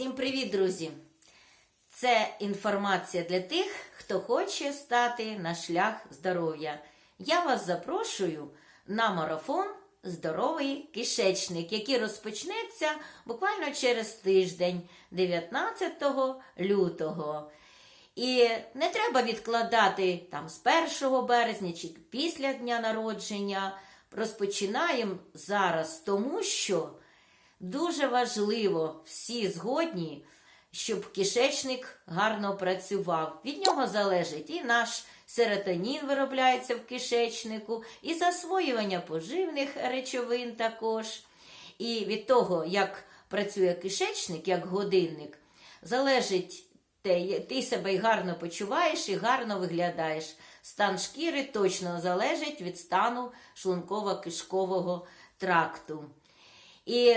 Всім привіт, друзі! Це інформація для тих, хто хоче стати на шлях здоров'я. Я вас запрошую на марафон Здоровий кишечник, який розпочнеться буквально через тиждень, 19 лютого. І не треба відкладати там з 1 березня чи після дня народження. Розпочинаємо зараз, тому що дуже важливо всі згодні, щоб кишечник гарно працював. Від нього залежить і наш серотонін виробляється в кишечнику, і засвоювання поживних речовин також. І від того, як працює кишечник, як годинник, залежить те, ти себе гарно почуваєш і гарно виглядаєш. Стан шкіри точно залежить від стану шлунково-кишкового тракту. І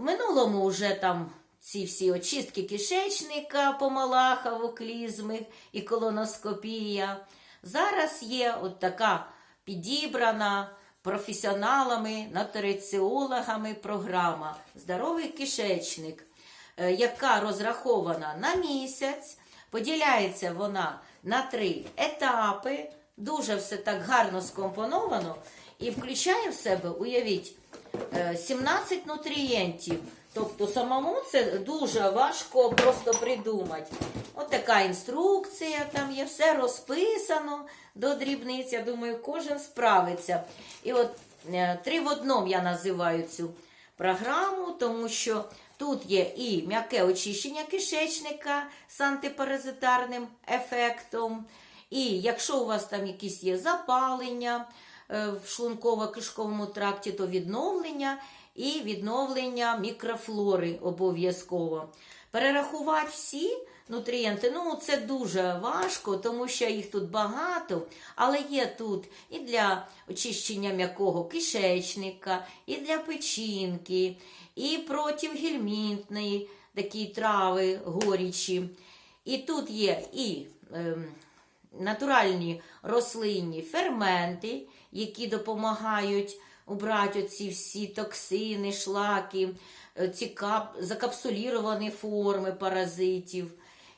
в минулому вже там ці всі очистки кишечника, помалахаву, клізми і колоноскопія. Зараз є от така підібрана професіоналами, нутриціологами програма Здоровий кишечник, е, яка розрахована на місяць. Поділяється вона на три етапи. Дуже все так гарно скомпоновано і включає в себе, уявіть, 17 нутрієнтів. Тобто самому це дуже важко просто придумати. От така інструкція, там є все розписано до дрібниць. Я думаю, кожен справиться. І от е, три в одному я називаю цю програму, тому що тут є і м'яке очищення кишечника з антипаразитарним ефектом. І якщо у вас там якісь є запалення е, в шлунково-кишковому тракті, то відновлення і відновлення мікрофлори обов'язково. Перерахувати всі нутрієнти, ну це дуже важко, тому що їх тут багато, але є тут і для очищення м'якого кишечника, і для печінки, і противгельмінтної такі трави горічі. І тут є і ем, натуральні рослинні ферменти, які допомагають убрати оці всі токсини, шлаки, е, ці кап... закапсуліровані форми паразитів,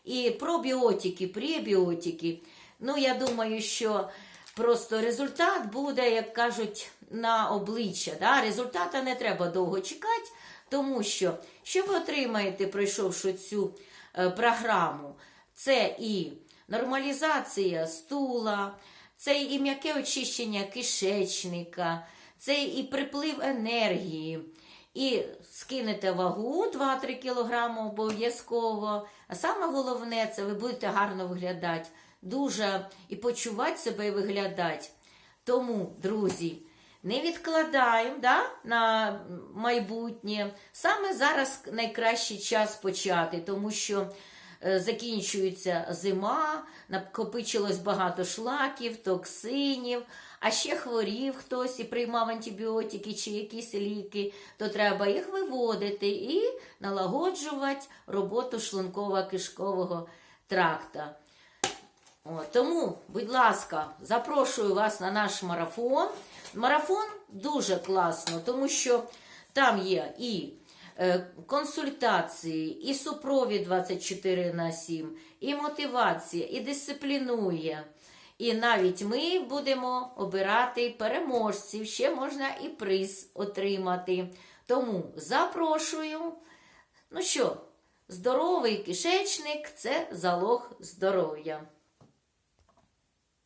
і пробіотики, пребіотики. Ну, я думаю, що просто результат буде, як кажуть, на обличчя. Да? Результата не треба довго чекати, тому що, що ви отримаєте, пройшовши цю е, програму, це і нормалізація стула, це і м'яке очищення кишечника, це і приплив енергії. І скинете вагу 2-3 кг обов'язково. А саме головне, це ви будете гарно виглядати, дуже і почувати себе і виглядати. Тому, друзі, не відкладаємо да, на майбутнє. Саме зараз найкращий час почати, тому що закінчується зима, накопичилось багато шлаків, токсинів, а ще хворів хтось і приймав антибіотики чи якісь ліки, то треба їх виводити і налагоджувати роботу шлунково-кишкового тракта. О, тому, будь ласка, запрошую вас на наш марафон. Марафон дуже класно, тому що там є і е, консультації, і супровід 24 на 7, і мотивація, і дисциплінує. І навіть ми будемо обирати переможців, ще можна і приз отримати. Тому запрошую. Ну що, здоровий кишечник це залог здоров'я.